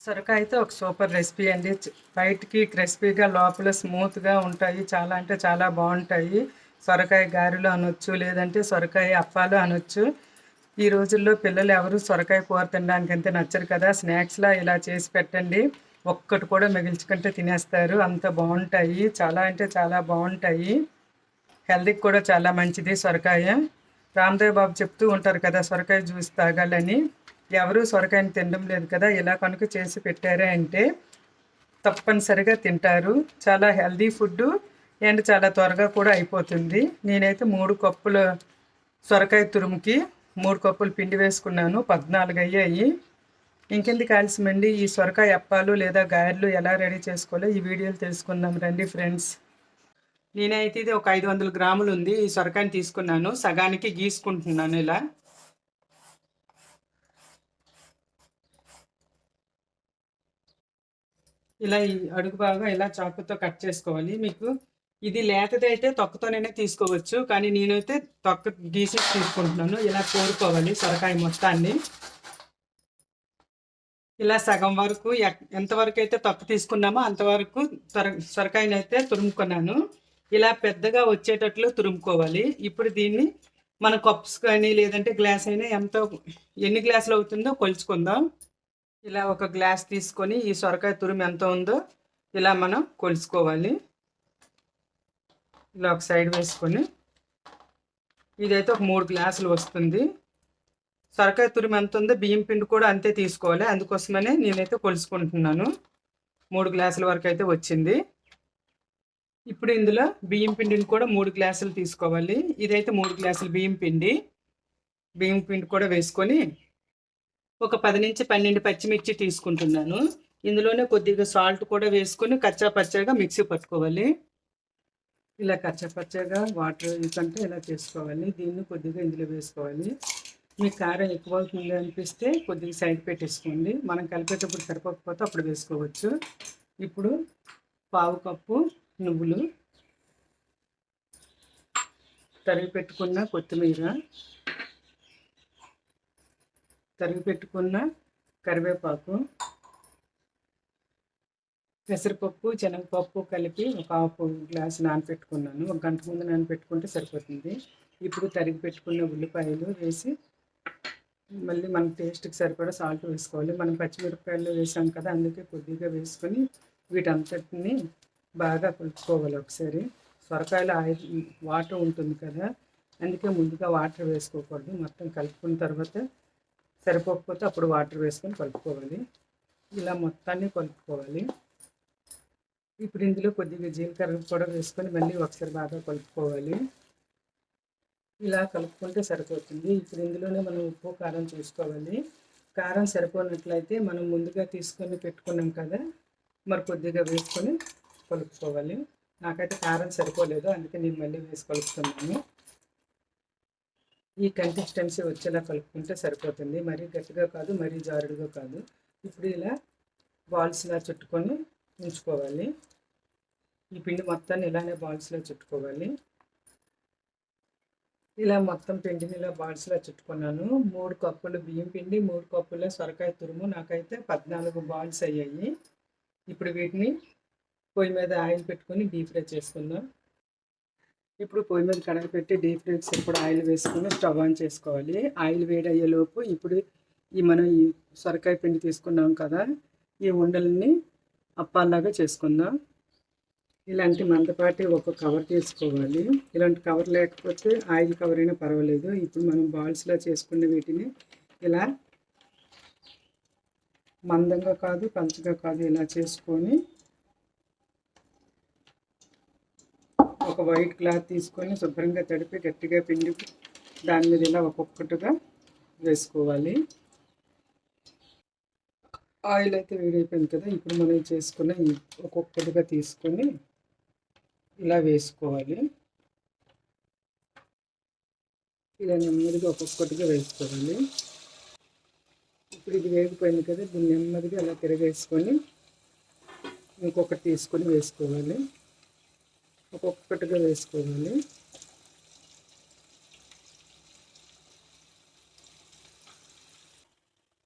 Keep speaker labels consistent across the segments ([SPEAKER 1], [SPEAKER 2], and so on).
[SPEAKER 1] సొరకాయ అయితే ఒక సూపర్ రెసిపీ అండి. బయటికి క్రిస్పీగా లోపల స్మూత్గా ఉంటాయి. చాలా అంటే చాలా బాగుంటాయి. సొరకాయ గారెలు అనొచ్చు లేదంటే సొరకాయ అప్పాలు అనొచ్చు. ఈ రోజుల్లో పిల్లలు ఎవరు సొరకాయ కూర తినడానికి అంతే నచ్చరు కదా. స్నాక్స్లా ఇలా చేసి పెట్టండి. ఒక్కటి కూడా మిగిల్చుకుంటే తినేస్తారు. అంత బాగుంటాయి. చాలా అంటే చాలా బాగుంటాయి. హెల్త్కి కూడా చాలా మంచిది సొరకాయ. రామ్దేవ్ బాబు చెప్తూ ఉంటారు కదా సొరకాయ జ్యూస్ తాగాలని. ఎవరూ సొరకాయని తినడం లేదు కదా ఇలా కనుక చేసి పెట్టారే అంటే తప్పనిసరిగా తింటారు. చాలా హెల్దీ ఫుడ్ అండ్ చాలా త్వరగా కూడా అయిపోతుంది. నేనైతే మూడు కప్పుల సొరకాయ తురుముకి మూడు కప్పులు పిండి వేసుకున్నాను. పద్నాలుగు అయ్యాయి. ఇంకెందుకు ఆలస్యమండి ఈ సొరకాయ అప్పాలు లేదా గారెలు ఎలా రెడీ చేసుకోవాలో ఈ వీడియోలు తెలుసుకుందాం రండి ఫ్రెండ్స్. నేనైతే ఇది ఒక ఐదు వందల గ్రాములు ఉంది. ఈ సొరకాయని తీసుకున్నాను. సగానికి గీసుకుంటున్నాను ఇలా. ఇలా ఈ అడుగు బాగా ఇలా చాకుతో కట్ చేసుకోవాలి. మీకు ఇది లేతదైతే తొక్కతోనే తీసుకోవచ్చు. కానీ నేనైతే తొక్క గీసి తీసుకుంటున్నాను. ఇలా కోరుకోవాలి సొరకాయ మొత్తాన్ని. ఇలా సగం వరకు ఎంతవరకు అయితే తొక్క తీసుకున్నామో అంతవరకు తొర సొరకాయని అయితే తురుముకున్నాను. ఇలా పెద్దగా వచ్చేటట్లు తురుముకోవాలి. ఇప్పుడు దీన్ని మన కప్స్ కానీ లేదంటే గ్లాస్ అయినా ఎంత ఎన్ని గ్లాసులు అవుతుందో కొలుచుకుందాం. ఇలా ఒక గ్లాస్ తీసుకొని ఈ సొరకాయ తురుము ఎంత ఉందో ఇలా మనం కొలుసుకోవాలి ఇలా ఒక సైడ్ వేసుకొని ఇదైతే ఒక మూడు గ్లాసులు వస్తుంది. సొరకాయ తురుము ఎంత ఉందో బియ్యం పిండి కూడా అంతే తీసుకోవాలి. అందుకోసమనే నేనైతే కొలుసుకుంటున్నాను మూడు గ్లాసుల వరకు అయితే వచ్చింది. ఇప్పుడు ఇందులో బియ్యం పిండిని కూడా మూడు గ్లాసులు తీసుకోవాలి. ఇదైతే మూడు గ్లాసులు బియ్యం పిండి. బియ్యం పిండి కూడా వేసుకొని ఒక పది నుంచి పన్నెండు పచ్చిమిర్చి తీసుకుంటున్నాను. ఇందులోనే కొద్దిగా సాల్ట్ కూడా వేసుకొని కచ్చా పచ్చగా మిక్సీ పట్టుకోవాలి. ఇలా కచ్చా పచ్చగా వాటర్ కంటే ఇలా చేసుకోవాలి. దీన్ని కొద్దిగా ఇందులో వేసుకోవాలి. మీకు కారం ఎక్కువ అవుతుంది అనిపిస్తే కొద్దిగా సైడ్ పెట్టేసుకోండి. మనం కలిపేటప్పుడు సరిపోకపోతే అప్పుడు వేసుకోవచ్చు. ఇప్పుడు పావు కప్పు నువ్వులు తరిగి పెట్టుకున్న కొత్తిమీర తరిగి పెట్టుకున్న కరివేపాకు పెసరపప్పు శనగపప్పు కలిపి ఒక హాఫ్ గ్లాస్ నానపెట్టుకున్నాను. ఒక గంట ముందు నానపెట్టుకుంటే సరిపోతుంది. ఇప్పుడు తరిగి పెట్టుకున్న ఉల్లిపాయలు వేసి మళ్ళీ మన టేస్ట్కి సరిపడా సాల్ట్ వేసుకోవాలి. మనం పచ్చిమిరపకాయలు వేసాం కదా అందుకే కొద్దిగా వేసుకొని వీటంతటిని బాగా కలుపుకోవాలి ఒకసారి. సొరకాయలు ఆయిల్ వాటర్ ఉంటుంది కదా అందుకే ముందుగా వాటర్ వేసుకోకూడదు. మొత్తం కలుపుకున్న తర్వాత సరిపోకపోతే అప్పుడు వాటర్ వేసుకొని కలుపుకోవాలి. ఇలా మొత్తాన్ని కలుపుకోవాలి. ఇప్పుడు ఇందులో కొద్దిగా జీలకర్ర కూడా వేసుకొని మళ్ళీ ఒకసారి బాగా కలుపుకోవాలి. ఇలా కలుపుకుంటే సరిపోతుంది. ఇప్పుడు ఇందులోనే మనం ఉప్పు కారం చూసుకోవాలి. కారం సరిపోయినట్లయితే మనం ముందుగా తీసుకొని పెట్టుకున్నాం కదా మరి కొద్దిగా వేసుకొని కలుపుకోవాలి. నాకైతే కారం సరిపోలేదు అందుకే నేను మళ్ళీ వేసి కలుపుతున్నాను. ఈ కన్సిస్టెన్సీ వచ్చేలా కలుపుకుంటే సరిపోతుంది. మరీ గట్టిగా కాదు మరీ జారుడుగా కాదు. ఇప్పుడు ఇలా బాల్స్లా చుట్టుకొని ఉంచుకోవాలి. ఈ పిండి మొత్తాన్ని ఇలానే బాల్స్లో చుట్టుకోవాలి. ఇలా మొత్తం పిండిని ఇలా బాల్స్లో చుట్టుకున్నాను. మూడు కప్పులు బియ్యం పిండి మూడు కప్పుల సొరకాయ తురుము నాకైతే పద్నాలుగు బాల్స్ అయ్యాయి. ఇప్పుడు వీటిని పొయ్యి మీద ఆయిల్ పెట్టుకొని డీప్ ఫ్రై చేసుకుందాం. ఇప్పుడు పొయ్యి మీద కడగ పెట్టి డీప్ ఫ్రై ఇప్పుడు ఆయిల్ వేసుకొని స్టవ్ ఆన్ చేసుకోవాలి. ఆయిల్ వేడయ్యేలోపు ఇప్పుడు ఈ మనం ఈ సొరకాయ పిండి తీసుకున్నాం కదా ఈ ఉండలని అప్పాల్లాగా చేసుకుందాం. ఇలాంటి మందపాటి ఒక కవర్ తీసుకోవాలి. ఇలాంటి కవర్ లేకపోతే ఆయిల్ కవర్ అయినా పర్వాలేదు. ఇప్పుడు మనం బాల్స్లో చేసుకున్న వీటిని ఇలా మందంగా కాదు పంచగా కాదు ఇలా చేసుకొని ఒక వైట్ క్లాత్ తీసుకొని శుభ్రంగా తడిపి గట్టిగా పిండి దాని మీద ఇలా ఒక్కొక్కటిగా వేసుకోవాలి. ఆయిల్ అయితే వేడైపోయింది కదా ఇప్పుడు మనం చేసుకున్న ఒక్కొక్కటిగా తీసుకొని ఇలా వేసుకోవాలి. ఇలా నెమ్మదిగా ఒక్కొక్కటిగా వేసుకోవాలి. ఇప్పుడు ఇది వేగిపోయింది కదా దీన్ని నెమ్మదిగా అలా తిరగేసుకొని ఇంకొకటి తీసుకొని వేసుకోవాలి. ఒక్కొక్కటిగా వేసుకోవాలి.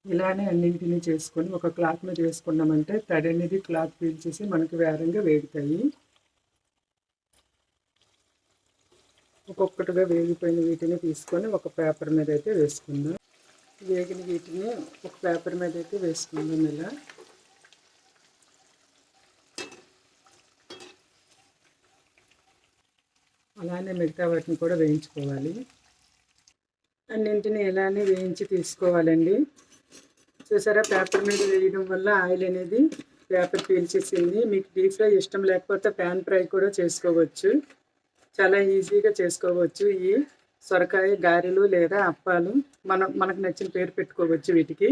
[SPEAKER 1] ఇలానే అన్నింటినీ చేసుకొని ఒక క్లాత్ మీద వేసుకున్నామంటే తడి అనేది క్లాత్ పీల్చేసి మనకి వేరంగా వేగుతాయి. ఒక్కొక్కటిగా వేగిపోయిన వీటిని తీసుకొని ఒక పేపర్ మీద అయితే వేసుకుందాం. వేగిన వీటిని ఒక పేపర్ మీద అయితే వేసుకుందాం ఇలా. అలానే మిగతా వాటిని కూడా వేయించుకోవాలి. అన్నింటిని ఇలానే వేయించి తీసుకోవాలండి. చూసారా పేపర్ మీద వేయడం వల్ల ఆయిల్ అనేది పేపర్ పీల్చేసింది. మీకు డీప్ ఫ్రై ఇష్టం లేకపోతే ప్యాన్ ఫ్రై కూడా చేసుకోవచ్చు. చాలా ఈజీగా చేసుకోవచ్చు. ఈ సొరకాయ గారెలు లేదా అప్పాలు మనం మనకు నచ్చిన పేరు పెట్టుకోవచ్చు వీటికి.